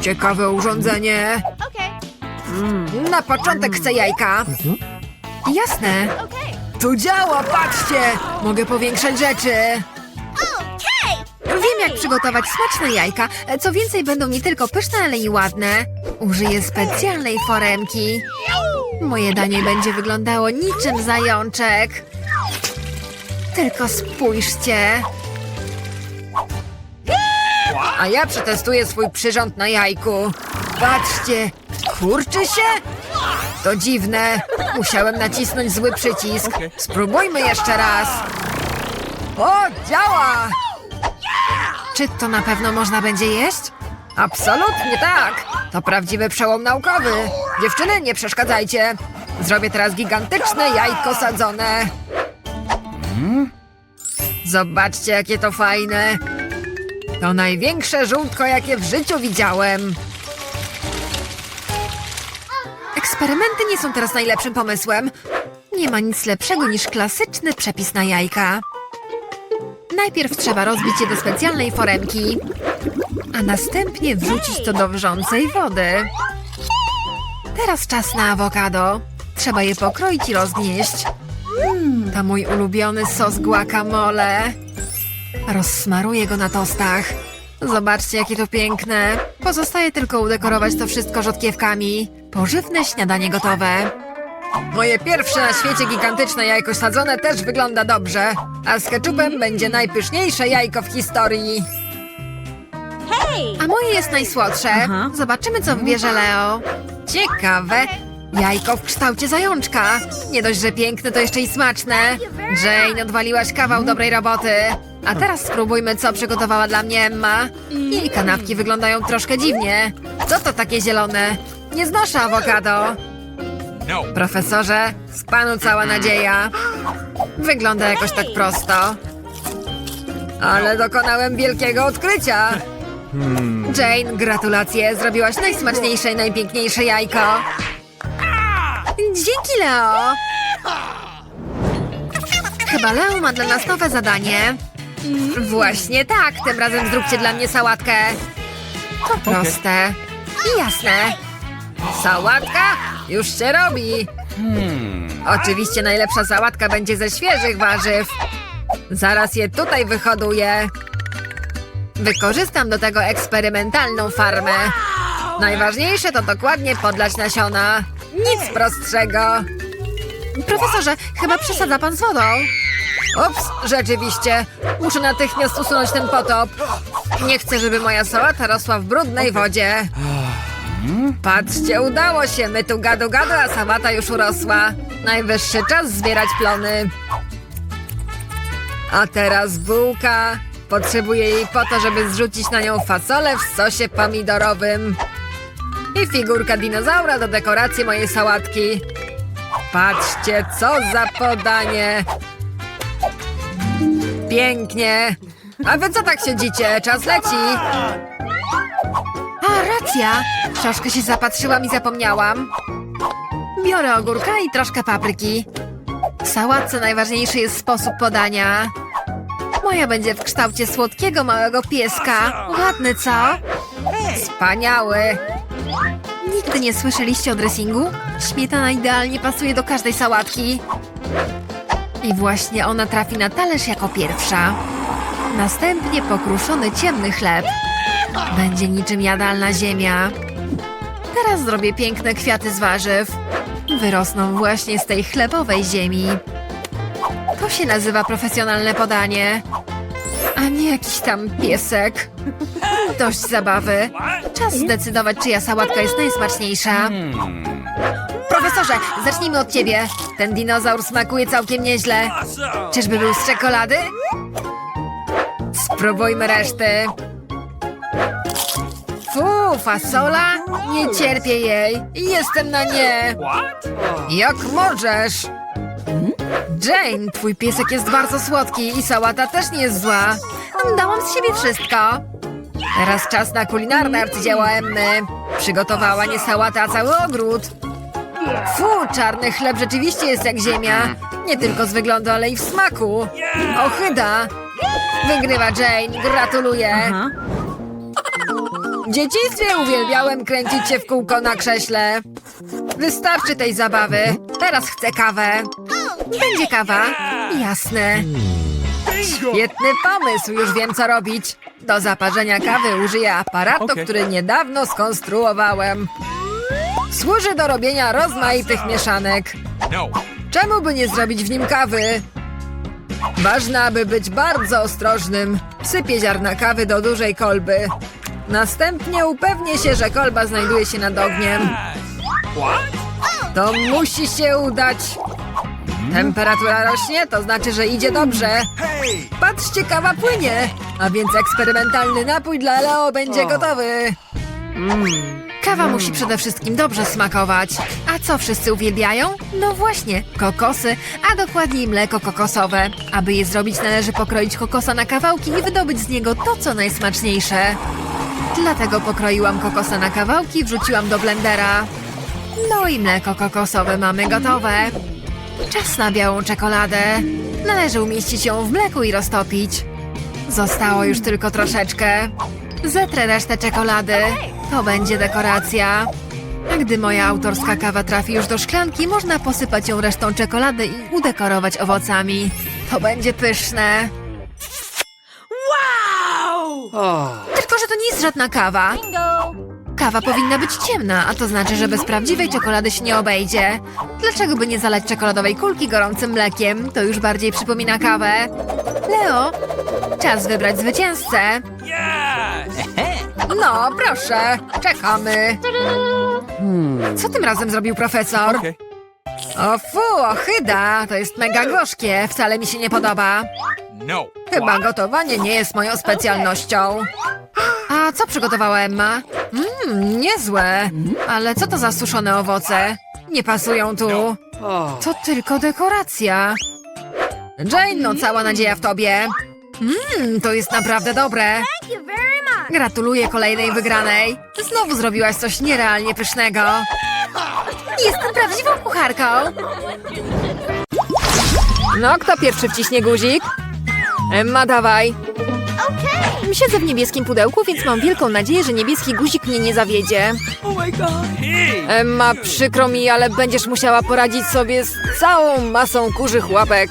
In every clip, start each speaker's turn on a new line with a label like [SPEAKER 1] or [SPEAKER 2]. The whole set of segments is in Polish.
[SPEAKER 1] Ciekawe urządzenie. Na początek chcę jajka. Jasne. Tu działa, patrzcie! Mogę powiększać rzeczy. Wiem, jak przygotować smaczne jajka. Co więcej, będą nie tylko pyszne, ale i ładne. Użyję specjalnej foremki. Moje danie będzie wyglądało niczym zajączek. Tylko spójrzcie. A ja przetestuję swój przyrząd na jajku. Patrzcie, kurczy się? To dziwne. Musiałem nacisnąć zły przycisk. Spróbujmy jeszcze raz. O, działa! Czy to na pewno można będzie jeść? Absolutnie tak! To prawdziwy przełom naukowy. Dziewczyny, nie przeszkadzajcie. Zrobię teraz gigantyczne jajko sadzone. Zobaczcie, jakie to fajne. To największe żółtko, jakie w życiu widziałem. Eksperymenty nie są teraz najlepszym pomysłem. Nie ma nic lepszego niż klasyczny przepis na jajka. Najpierw trzeba rozbić je do specjalnej foremki, a następnie wrzucić to do wrzącej wody. Teraz czas na awokado. Trzeba je pokroić i rozgnieść. To mój ulubiony sos guacamole. Rozsmaruję go na tostach. Zobaczcie, jakie to piękne. Pozostaje tylko udekorować to wszystko rzodkiewkami. Pożywne śniadanie gotowe. Moje pierwsze na świecie gigantyczne jajko sadzone też wygląda dobrze. A z keczupem będzie najpyszniejsze jajko w historii. A moje jest najsłodsze. Zobaczymy, co wybierze Leo. Ciekawe. Jajko w kształcie zajączka. Nie dość, że piękne, to jeszcze i smaczne. Jane, odwaliłaś kawał dobrej roboty. A teraz spróbujmy, co przygotowała dla mnie Emma. Jej kanapki wyglądają troszkę dziwnie. Co to takie zielone? Nie znoszę awokado.
[SPEAKER 2] No.
[SPEAKER 1] Profesorze, z panu cała nadzieja. Wygląda jakoś tak prosto. Ale dokonałem wielkiego odkrycia. Jane, gratulacje. Zrobiłaś najsmaczniejsze i najpiękniejsze jajko. Dzięki, Leo. Chyba Leo ma dla nas nowe zadanie. Właśnie tak. Tym razem zróbcie dla mnie sałatkę. To proste. I jasne. Sałatka? Już się robi. Oczywiście najlepsza sałatka będzie ze świeżych warzyw. Zaraz je tutaj wyhoduję. Wykorzystam do tego eksperymentalną farmę. Najważniejsze to dokładnie podlać nasiona. Nic prostszego. Profesorze, chyba przesadza pan z wodą. Ups, rzeczywiście. Muszę natychmiast usunąć ten potop. Nie chcę, żeby moja sałata rosła w brudnej wodzie. Patrzcie, udało się. My tu gadu gadu, a sałata już urosła. Najwyższy czas zbierać plony. A teraz bułka. Potrzebuję jej po to, żeby zrzucić na nią fasolę w sosie pomidorowym. I figurka dinozaura do dekoracji mojej sałatki. Patrzcie, co za podanie. Pięknie. A wy co tak siedzicie? Czas leci. A, racja! Troszkę się zapatrzyłam i zapomniałam. Biorę ogórka i troszkę papryki. W sałatce najważniejszy jest sposób podania. Moja będzie w kształcie słodkiego małego pieska. Ładny, co? Wspaniały. Nigdy nie słyszeliście o dressingu? Śmietana idealnie pasuje do każdej sałatki. I właśnie ona trafi na talerz jako pierwsza. Następnie pokruszony ciemny chleb. Będzie niczym jadalna ziemia. Teraz zrobię piękne kwiaty z warzyw. Wyrosną właśnie z tej chlebowej ziemi. To się nazywa profesjonalne podanie. A nie jakiś tam piesek. Dość zabawy. Czas zdecydować, czyja sałatka jest najsmaczniejsza. Profesorze, zacznijmy od ciebie. Ten dinozaur smakuje całkiem nieźle. Czyżby był z czekolady? Spróbujmy reszty. Fu, fasola? Nie cierpię jej. Jestem na nie. Jak możesz? Jane, twój piesek jest bardzo słodki i sałata też nie jest zła. Dałam z siebie wszystko. Teraz czas na kulinarne arcydzieła Emmy. Przygotowała nie sałatę, a cały ogród. Fu, czarny chleb rzeczywiście jest jak ziemia. Nie tylko z wyglądu, ale i w smaku. Ochyda. Wygrywa Jane, gratuluję. W dzieciństwie uwielbiałem kręcić się w kółko na krześle. Wystarczy tej zabawy. Teraz chcę kawę. Będzie kawa? Jasne. Świetny pomysł, już wiem co robić. Do zaparzenia kawy użyję aparatu,
[SPEAKER 2] Okej.
[SPEAKER 1] który niedawno skonstruowałem. Służy do robienia rozmaitych mieszanek.
[SPEAKER 2] No.
[SPEAKER 1] Czemu by nie zrobić w nim kawy? Ważne, aby być bardzo ostrożnym. Sypię ziarna kawy do dużej kolby. Następnie upewnię się, że kolba znajduje się nad ogniem. To musi się udać. Temperatura rośnie, to znaczy, że idzie dobrze. Patrzcie, kawa płynie. A więc eksperymentalny napój dla Leo będzie gotowy. Kawa musi przede wszystkim dobrze smakować. A co wszyscy uwielbiają? No właśnie, kokosy, a dokładniej mleko kokosowe. Aby je zrobić, należy pokroić kokosa na kawałki i wydobyć z niego to, co najsmaczniejsze. Dlatego pokroiłam kokosa na kawałki i wrzuciłam do blendera. No i mleko kokosowe mamy gotowe. Czas na białą czekoladę. Należy umieścić ją w mleku i roztopić. Zostało już tylko troszeczkę. Zetrę resztę czekolady. To będzie dekoracja. A gdy moja autorska kawa trafi już do szklanki, można posypać ją resztą czekolady i udekorować owocami. To będzie pyszne. Tylko, że to nie jest żadna kawa. Kawa powinna być ciemna, a to znaczy, że bez prawdziwej czekolady się nie obejdzie. Dlaczego by nie zalać czekoladowej kulki gorącym mlekiem? To już bardziej przypomina kawę. Leo, czas wybrać zwycięzcę. No, proszę, czekamy. Co tym razem zrobił profesor? O fu, ochyda, to jest mega gorzkie, wcale mi się nie podoba.
[SPEAKER 2] No.
[SPEAKER 1] Chyba gotowanie nie jest moją specjalnością. A co przygotowała Emma? Mmm, niezłe. Ale co to za suszone owoce? Nie pasują tu. To tylko dekoracja. Jane, no cała nadzieja w tobie. Mmm, to jest naprawdę dobre. Gratuluję kolejnej wygranej. Znowu zrobiłaś coś nierealnie pysznego. Jestem prawdziwą kucharką. No, kto pierwszy wciśnie guzik? Emma, dawaj. Siedzę w niebieskim pudełku, więc mam wielką nadzieję, że niebieski guzik mnie nie zawiedzie.
[SPEAKER 2] Hey!
[SPEAKER 1] Emma, przykro mi, ale będziesz musiała poradzić sobie z całą masą kurzych łapek.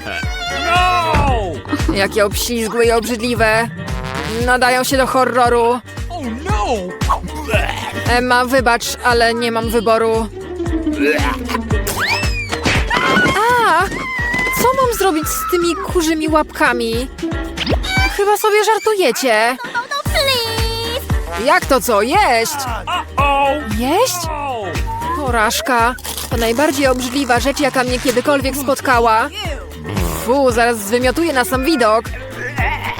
[SPEAKER 2] No!
[SPEAKER 1] Jakie obślizgłe i obrzydliwe. Nadają się do horroru.
[SPEAKER 2] Oh no!
[SPEAKER 1] Emma, wybacz, ale nie mam wyboru. A! Co mam zrobić z tymi kurzymi łapkami? Chyba sobie żartujecie. Jak to co? Jeść? Jeść? Porażka. To najbardziej obrzydliwa rzecz, jaka mnie kiedykolwiek spotkała. Fu, zaraz zwymiotuję na sam widok.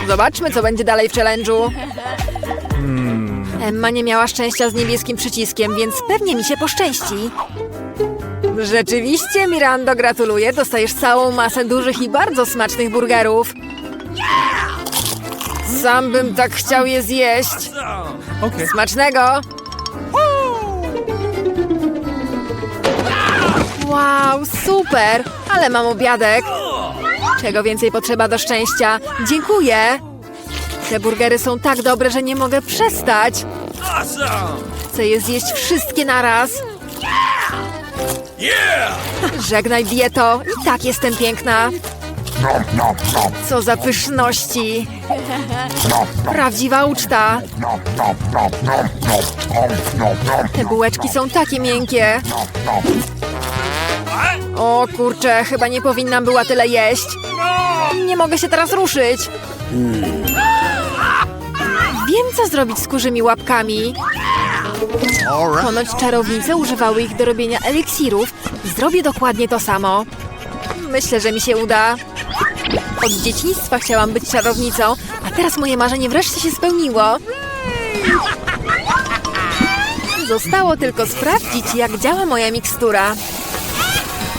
[SPEAKER 1] Zobaczmy, co będzie dalej w challenge'u. Emma nie miała szczęścia z niebieskim przyciskiem, więc pewnie mi się poszczęści. Rzeczywiście, Mirando, gratuluję. Dostajesz całą masę dużych i bardzo smacznych burgerów. Sam bym tak chciał je zjeść.
[SPEAKER 2] Okay.
[SPEAKER 1] Smacznego! Wow, super! Ale mam obiadek. Czego więcej potrzeba do szczęścia? Dziękuję! Te burgery są tak dobre, że nie mogę przestać. Chcę je zjeść wszystkie naraz. Żegnaj dieto, i tak jestem piękna. Co za pyszności. Prawdziwa uczta. Te bułeczki są takie miękkie. O kurczę, chyba nie powinnam była tyle jeść. Nie mogę się teraz ruszyć. Wiem, co zrobić z kurzymi łapkami. Ponoć czarownice używały ich do robienia eliksirów. Zrobię dokładnie to samo. Myślę, że mi się uda. Od dzieciństwa chciałam być czarownicą, a teraz moje marzenie wreszcie się spełniło. Zostało tylko sprawdzić, jak działa moja mikstura.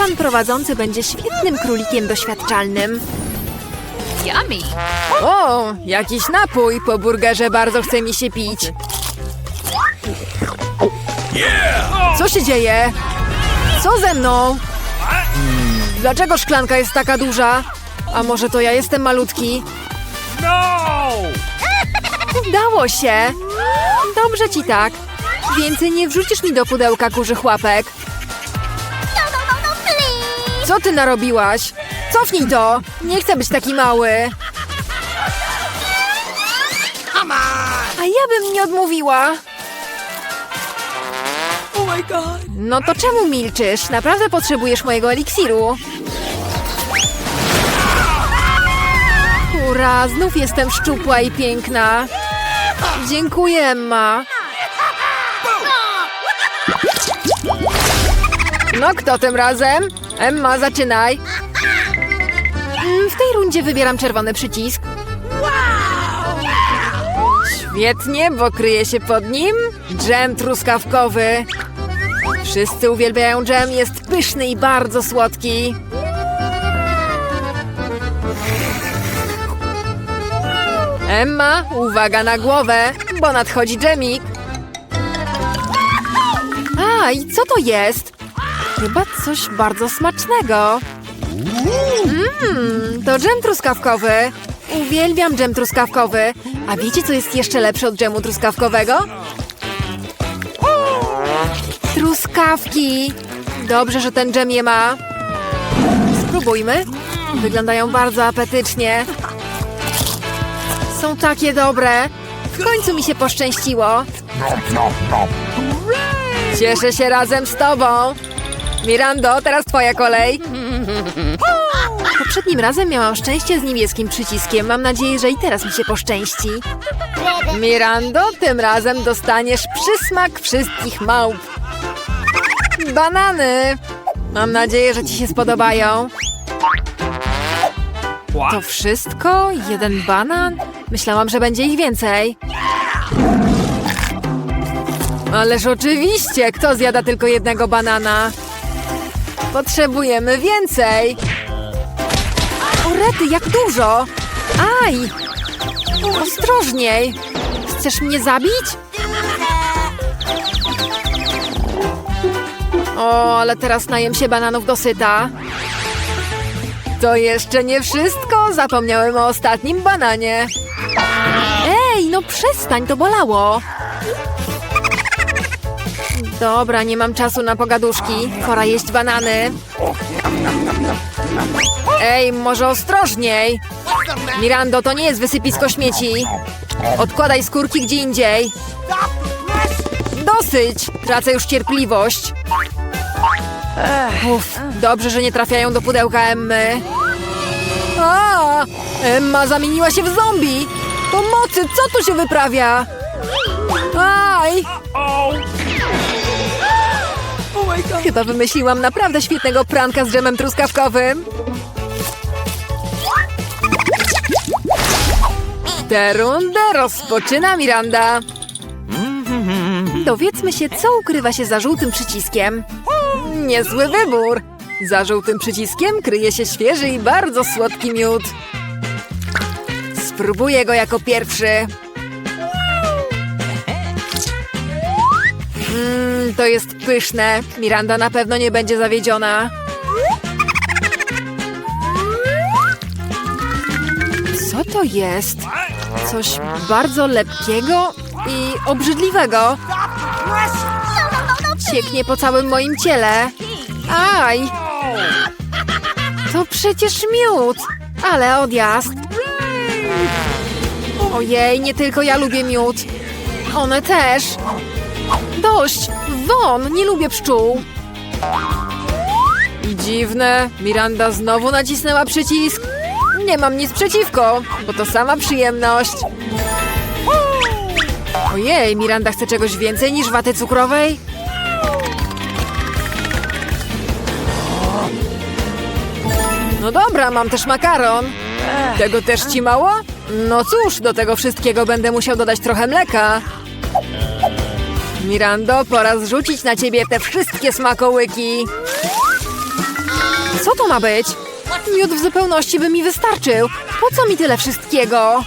[SPEAKER 1] Pan prowadzący będzie świetnym królikiem doświadczalnym.
[SPEAKER 3] Yummy.
[SPEAKER 1] O, jakiś napój. Po burgerze bardzo chce mi się pić. Co się dzieje? Co ze mną? Dlaczego szklanka jest taka duża? A może to ja jestem malutki?
[SPEAKER 2] No!
[SPEAKER 1] Udało się! Dobrze ci tak. Więcej nie wrzucisz mi do pudełka kurzych łapek. Co ty narobiłaś? Cofnij to! Nie chcę być taki mały. A ja bym nie odmówiła.
[SPEAKER 2] Oh.
[SPEAKER 1] No to czemu milczysz? Naprawdę potrzebujesz mojego eliksiru. Ura, znów jestem szczupła i piękna. Dziękuję, Emma. No, kto tym razem? Emma, zaczynaj. Mm, W tej rundzie wybieram czerwony przycisk. Świetnie, bo kryje się pod nim dżem truskawkowy. Wszyscy uwielbiają dżem, jest pyszny i bardzo słodki. Emma, uwaga na głowę, bo nadchodzi dżemik. A, i co to jest? Chyba coś bardzo smacznego. Mmm, to dżem truskawkowy. Uwielbiam dżem truskawkowy. A wiecie, co jest jeszcze lepsze od dżemu truskawkowego? Truskawki! Dobrze, że ten dżem je ma. Spróbujmy. Wyglądają bardzo apetycznie. Są takie dobre. W końcu mi się poszczęściło. Cieszę się razem z tobą. Mirando, teraz twoja kolej. Poprzednim razem miałam szczęście z niebieskim przyciskiem. Mam nadzieję, że i teraz mi się poszczęści. Mirando, tym razem dostaniesz przysmak wszystkich małp. Banany! Mam nadzieję, że ci się spodobają. To wszystko? Jeden banan? Myślałam, że będzie ich więcej. Ależ oczywiście, kto zjada tylko jednego banana? Potrzebujemy więcej. O rety, jak dużo! Aj! Ostrożniej! Chcesz mnie zabić? O, ale teraz najem się bananów dosyta. To jeszcze nie wszystko. Zapomniałem o ostatnim bananie. Ej, no przestań, to bolało. Dobra, nie mam czasu na pogaduszki. Pora jeść banany. Ej, może ostrożniej. Mirando, to nie jest wysypisko śmieci. Odkładaj skórki gdzie indziej. Dosyć! Tracę już cierpliwość. Uff, dobrze, że nie trafiają do pudełka Emmy. A, Emma zamieniła się w zombie! Pomocy, co tu się wyprawia? Aj! Chyba wymyśliłam naprawdę świetnego pranka z dżemem truskawkowym. Tę rundę rozpoczyna Miranda. Dowiedzmy się, co ukrywa się za żółtym przyciskiem. Niezły wybór. Za żółtym przyciskiem kryje się świeży i bardzo słodki miód. Spróbuję go jako pierwszy. Mmm, to jest pyszne. Miranda na pewno nie będzie zawiedziona. Co to jest? Coś bardzo lepkiego i obrzydliwego. Cieknie po całym moim ciele. Aj! To przecież miód! Ale odjazd! Ojej, nie tylko ja lubię miód. One też. Dość! Won! Nie lubię pszczół! Dziwne. Miranda znowu nacisnęła przycisk. Nie mam nic przeciwko, bo to sama przyjemność. Ojej, Miranda chce czegoś więcej niż waty cukrowej? No dobra, mam też makaron. Tego też ci mało? No cóż, do tego wszystkiego będę musiał dodać trochę mleka. Mirando, pora zrzucić na ciebie te wszystkie smakołyki. Co to ma być? Miód w zupełności by mi wystarczył. Po co mi tyle wszystkiego?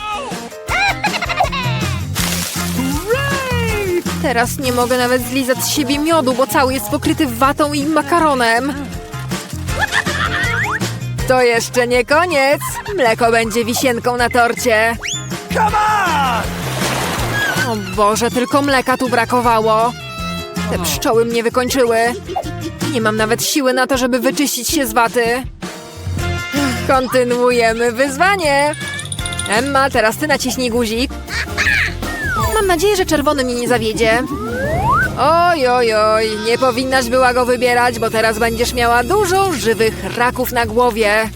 [SPEAKER 1] Teraz nie mogę nawet zlizać z siebie miodu, bo cały jest pokryty watą i makaronem. To jeszcze nie koniec. Mleko będzie wisienką na torcie.
[SPEAKER 2] Come on!
[SPEAKER 1] O Boże, tylko mleka tu brakowało. Te pszczoły mnie wykończyły. Nie mam nawet siły na to, żeby wyczyścić się z waty. Kontynuujemy wyzwanie. Emma, teraz ty naciśnij guzik. Mam nadzieję, że czerwony mnie nie zawiedzie. Oj, oj, oj, nie powinnaś była go wybierać, bo teraz będziesz miała dużo żywych raków na głowie.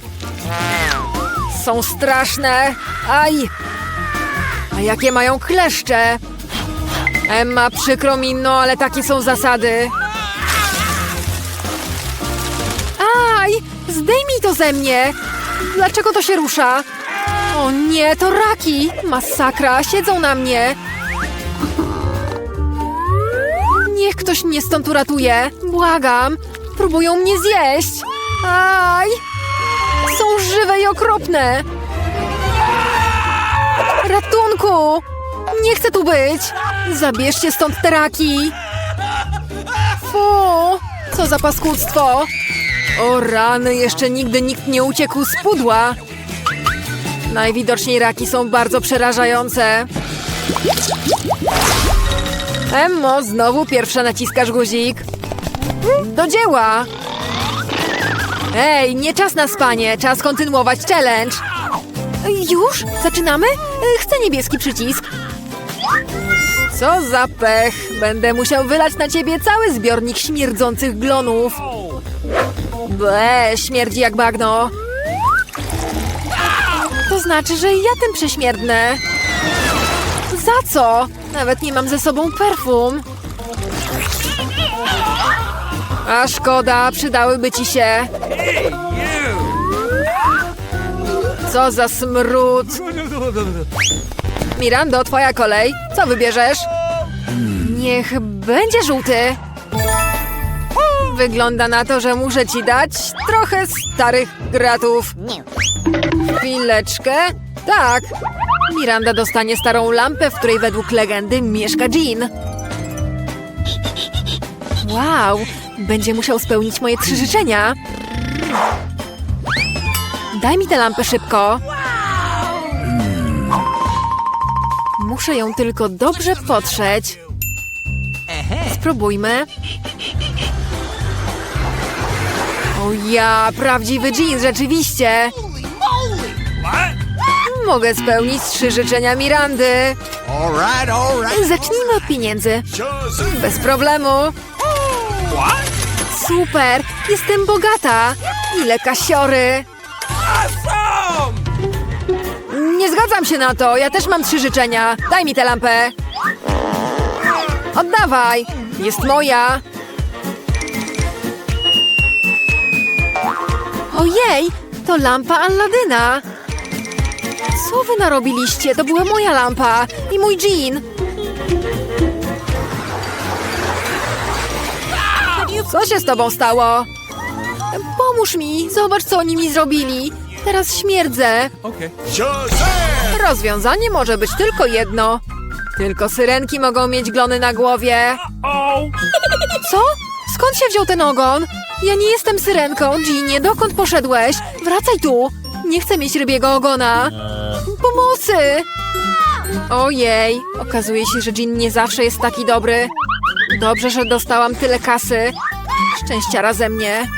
[SPEAKER 1] Są straszne. Aj! Jakie mają kleszcze? Emma, przykro mi, no ale takie są zasady. Aj! Zdejmij to ze mnie! Dlaczego to się rusza? O nie, to raki! Masakra, siedzą na mnie! Niech ktoś mnie stąd uratuje! Błagam! Próbują mnie zjeść! Aj! Są żywe i okropne! Ratunku! Nie chcę tu być! Zabierzcie stąd te raki! Fu! Co za paskudztwo! O rany, jeszcze nigdy nikt nie uciekł z pudła! Najwidoczniej raki są bardzo przerażające. Emmo, znowu pierwsza naciskasz guzik. Do dzieła! Ej, nie czas na spanie, czas kontynuować challenge. Już? Zaczynamy? Chcę niebieski przycisk. Co za pech! Będę musiał wylać na ciebie cały zbiornik śmierdzących glonów. Ble, śmierdzi jak bagno. To znaczy, że ja tym prześmierdnę. Za co? Nawet nie mam ze sobą perfum. A szkoda, przydałyby ci się. Co za smród. Mirando, twoja kolej. Co wybierzesz? Niech będzie żółty. Wygląda na to, że muszę ci dać trochę starych gratów. Chwileczkę. Tak. Miranda dostanie starą lampę, w której według legendy mieszka Jean. Wow, będzie musiał spełnić moje trzy życzenia. Daj mi tę lampę szybko. Muszę ją tylko dobrze potrzeć. Spróbujmy. O ja, prawdziwy jeans, rzeczywiście. Mogę spełnić trzy życzenia Mirandy. Zacznijmy od pieniędzy. Bez problemu. Super, jestem bogata. Ile kasiory.
[SPEAKER 2] Awesome!
[SPEAKER 1] Nie zgadzam się na to. Ja też mam trzy życzenia. Daj mi tę lampę. Oddawaj. Jest moja. Ojej, to lampa Alladyna. Co wy narobiliście? To była moja lampa i mój jean. Co się z tobą stało? Pomóż mi, zobacz co oni mi zrobili. Teraz śmierdzę.
[SPEAKER 4] Joseph!
[SPEAKER 1] Rozwiązanie może być tylko jedno. Tylko syrenki mogą mieć glony na głowie. Co? Skąd się wziął ten ogon? Ja nie jestem syrenką, Ginie, dokąd poszedłeś? Wracaj tu! Nie chcę mieć rybiego ogona. Pomocy! Ojej, okazuje się, że Jean nie zawsze jest taki dobry. Dobrze, że dostałam tyle kasy. Szczęściara ze mnie.